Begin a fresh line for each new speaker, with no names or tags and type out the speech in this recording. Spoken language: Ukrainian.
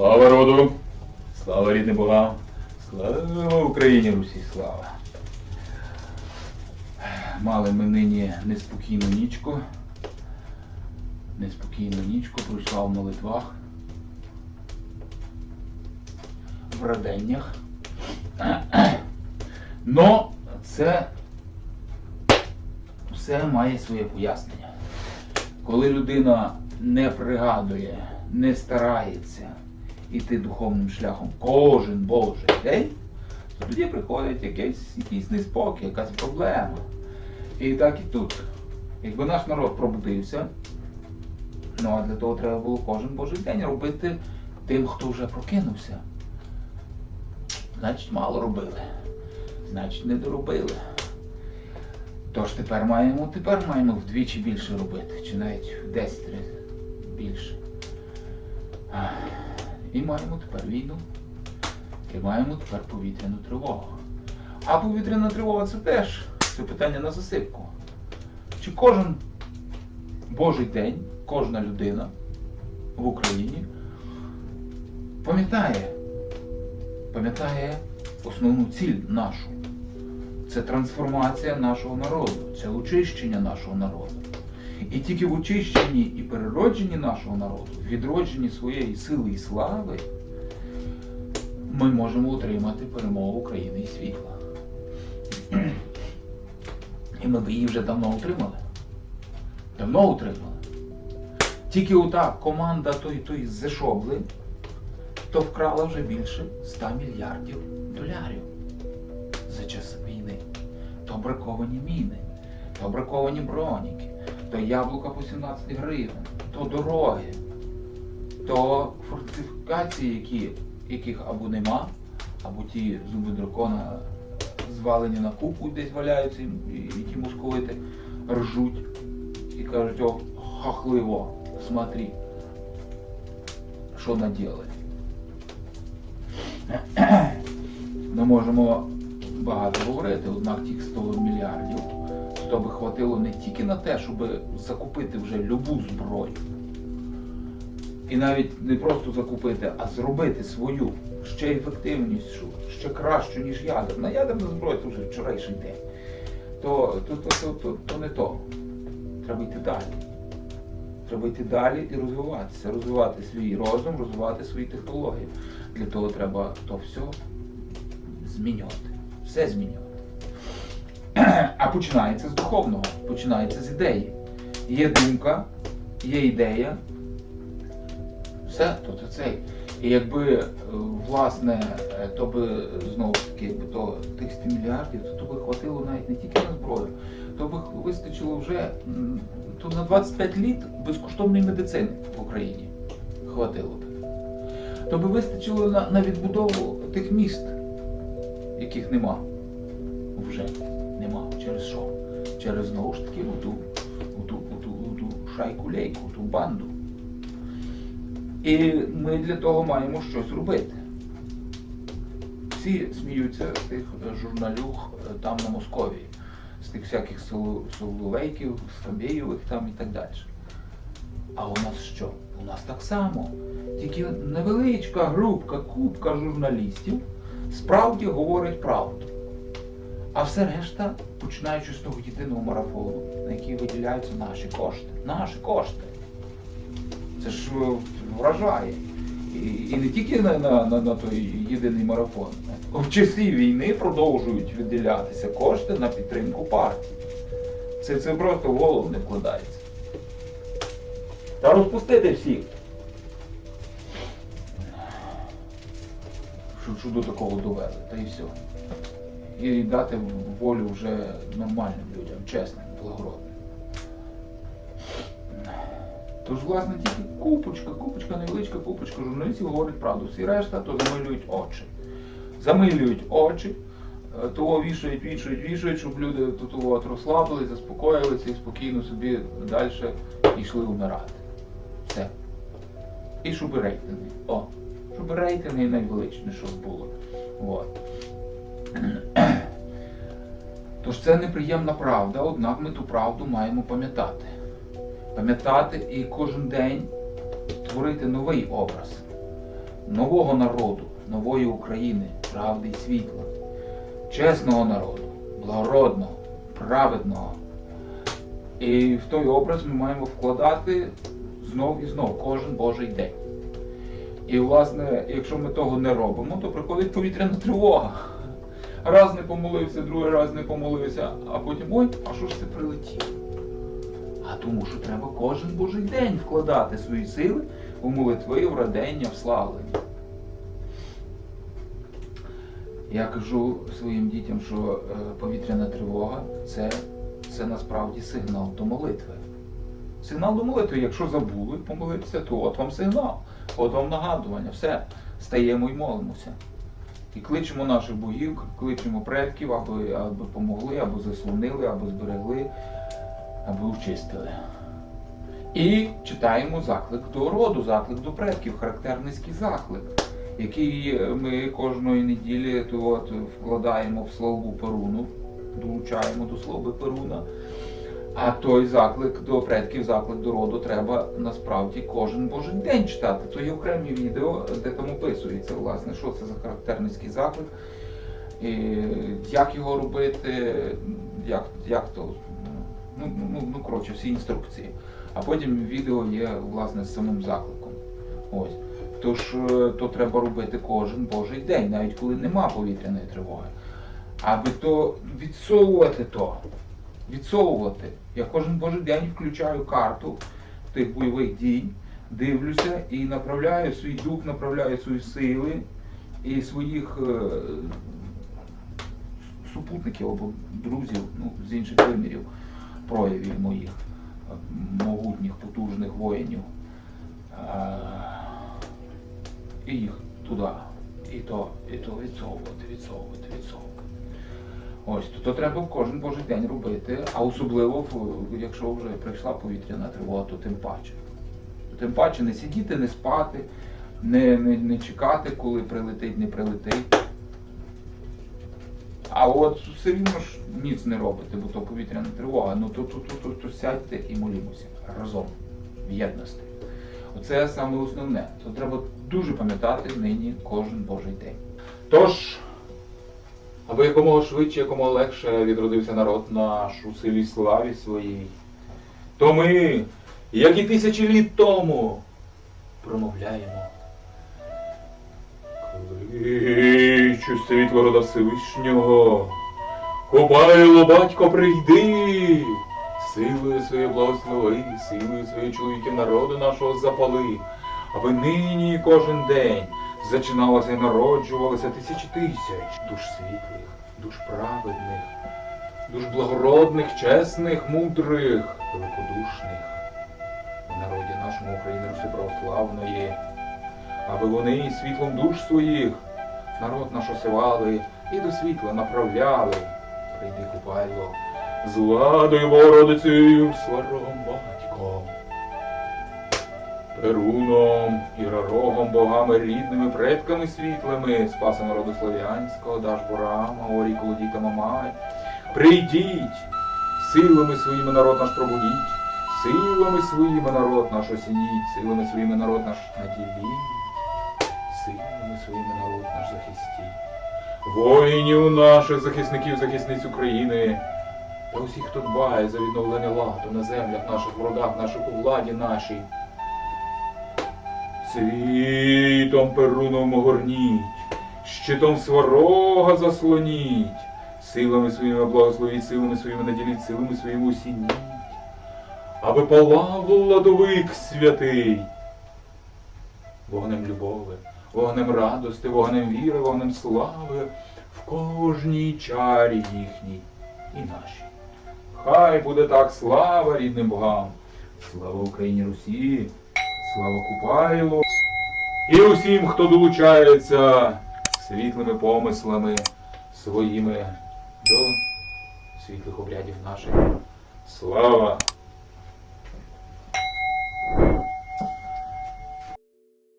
Слава роду! Слава рідним богам! Слава Україні Русі! Слава! Мали ми нині неспокійну нічку. Неспокійну нічку пройшла в молитвах. В раденнях. Но це все має своє пояснення. Коли людина не пригадує, не старається іти духовним шляхом кожен Божий день, то тоді приходить якийсь, якийсь неспокій, якась проблема. І так і тут. Якби наш народ пробудився, ну а для того треба було кожен Божий день робити тим, хто вже прокинувся. Значить, мало робили. Значить, не доробили. Тож тепер маємо, тепер маємо вдвічі більше робити, чи навіть в 10 разів більше. І маємо тепер війну. І маємо тепер повітряну тривогу. А повітряна тривога це теж це питання на засипку. Чи кожен Божий день, кожна людина в Україні пам'ятає, пам'ятає основну ціль нашу. Це трансформація нашого народу, це очищення нашого народу. І тільки в очищенні і переродженні нашого народу, в відродженні своєї сили і слави, ми можемо отримати перемогу України і світла. І ми б її вже давно отримали. Давно отримали. Тільки отак команда той той зешобли, то вкрала вже більше 100 мільярдів долярів за час війни. То браковані міни, то браковані броніки, то яблука по 17 гривень, то дороги, то фортифікації, які, яких або нема, або ті зуби дракона звалені на купу десь валяються, і, ті московити ржуть і кажуть, о, хахливо, смотри, що наділи. Ми можемо багато говорити, однак тих 100 мільярдів, то би хватило не тільки на те, щоб закупити вже любу зброю. І навіть не просто закупити, а зробити свою ще ефективнішу, ще кращу, ніж ядерна. Ядерна зброя це вже вчорашній день. То, то, то, то, то, то не то. Треба йти далі. Треба йти далі і розвиватися, розвивати свій розум, розвивати свої технології. Для того треба то все змінювати. Все змінювати. А починається з духовного, починається з ідеї. Є думка, є ідея. Все, то це цей. І якби, е, власне, е, то би знову ж таки, якби то тих 100 мільярдів, то, то би хватило навіть не тільки на зброю, то би вистачило вже то на 25 літ безкоштовної медицини в Україні. Хватило б. То би вистачило на, на відбудову тих міст, яких нема. Вже. Через що? Через знову ж таки оту, оту, оту, оту шайку лейку, ту банду. І ми для того маємо щось робити. Всі сміються з тих е, журналюг е, там на Московії, з тих всяких Соловейків, Скабєєвих там і так далі. А у нас що? У нас так само. Тільки невеличка групка, купка журналістів справді говорить правду. А все решта, починаючи з того єдиного марафону, на який виділяються наші кошти. Наші кошти. Це ж е, вражає. І, і не тільки на, на, на, на той єдиний марафон. В часі війни продовжують виділятися кошти на підтримку партії. Це, це просто в голову не вкладається. Та розпустити всіх. Що, що до такого довели, та і все. І дати волю вже нормальним людям, чесним, благородним. Тож, власне, тільки купочка, купочка, невеличка купочка журналістів говорить правду. Всі решта то замилюють очі. Замилюють очі, е, того вішають, вішають, вішають, щоб люди тут розслабились, заспокоїлися і спокійно собі далі йшли вмирати. Все. І щоб рейтинги. О, щоб рейтинги найвеличніше було. От. Тож це неприємна правда, однак ми ту правду маємо пам'ятати. Пам'ятати і кожен день творити новий образ. нового народу, нової України, правди і світла, чесного народу, благородного, праведного. І в той образ ми маємо вкладати знов і знов кожен Божий день. І, власне, якщо ми того не робимо, то приходить повітряна тривога. Раз не помолився, другий раз не помолився, а потім ой, а що ж це прилетіло? А тому, що треба кожен божий день вкладати свої сили у молитви, в радення, в славлення. Я кажу своїм дітям, що е, повітряна тривога це, це насправді сигнал до молитви. Сигнал до молитви, якщо забули помолитися, то от вам сигнал, от вам нагадування, все, стаємо і молимося. І кличемо наших богів, кличемо предків, аби, аби помогли, або заслонили, або зберегли, аби очистили. І читаємо заклик до роду, заклик до предків, характерницький заклик, який ми кожної неділі от, вкладаємо в слову Перуну, долучаємо до слова Перуна. А той заклик до предків, заклик до роду треба насправді кожен божий день читати. То є окремі відео, де там описується, власне, що це за характерницький заклик, і як його робити, як, як то. Ну, ну, ну, коротше, всі інструкції. А потім відео є власне з самим закликом. Ось. Тож е, то треба робити кожен божий день, навіть коли нема повітряної тривоги. Аби то відсовувати то. Відсовувати. Я кожен божий день включаю карту тих бойових дій, дивлюся і направляю свій дух, направляю свої сили і своїх е, супутників або друзів ну, з інших вимірів, проявів моїх могутніх, потужних воїнів. Е, і їх туди. І то, і то відсовувати, відсовувати, відсовувати. Ось, то, то треба кожен божий день робити, а особливо, якщо вже прийшла повітряна тривога, то тим паче. Тим паче не сидіти, не спати, не, не, не чекати, коли прилетить, не прилетить. А от все рівно ж ніц не робите, бо то повітряна тривога. Ну то, то, то, то, то сядьте і молімося разом, в єдності. Оце саме основне. То треба дуже пам'ятати нині кожен божий день. Тож, аби якомога швидше, якомога легше відродився народ наш у силі славі своїй, то ми, як і тисячі літ тому, промовляємо. Кличу світло рода Всевишнього, Копайло, батько, прийди, силою своєю благослови, силою своєю чоловіків народу нашого запали, аби нині кожен день зачиналося і народжувалося тисячі тисяч душ світлих, душ праведних, душ благородних, чесних, мудрих, великодушних в народі нашому України Русі православної, аби вони світлом душ своїх народ наш осивали і до світла направляли. Прийди, Купайло, з владою Богородицею, сварогом батьком. Перуном і рарогом, богами рідними, предками світлими, спаса народу слав'янського, даш Борама, Орій, Колодій та Мамай. Прийдіть, силами своїми народ наш пробудіть, силами своїми народ наш осініть, силами своїми народ наш наділіть, силами своїми народ наш захистіть. Воїнів наших захисників, захисниць України, та усіх, хто дбає за відновлення ладу на землях наших, в родах наших, у владі нашій. Світом перуном огорніть, щитом сварога заслоніть, силами своїми благословіть, силами своїми наділіть, силами своїми осініть, аби палав ладовик святий, вогнем любови, вогнем радости, вогнем віри, вогнем слави в кожній чарі їхній і нашій. Хай буде так слава рідним богам, слава Україні Русі, слава Купайлу і усім, хто долучається світлими помислами своїми до світлих обрядів наших. Слава